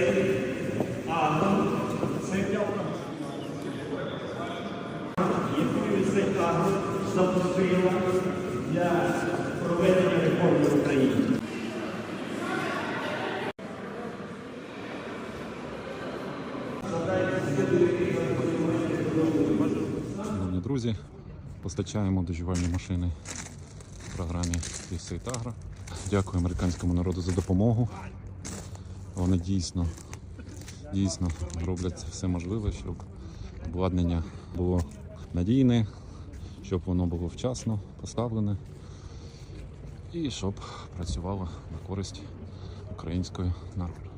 Ну, Запустила для проведення реформи в Україні. Шановні друзі, постачаємо доживальні машини в програмі «Ліси Тагра». Дякую американському народу за допомогу. Вони дійсно, дійсно роблять все можливе, щоб обладнання було надійне, щоб воно було вчасно поставлене і щоб працювало на користь української народу.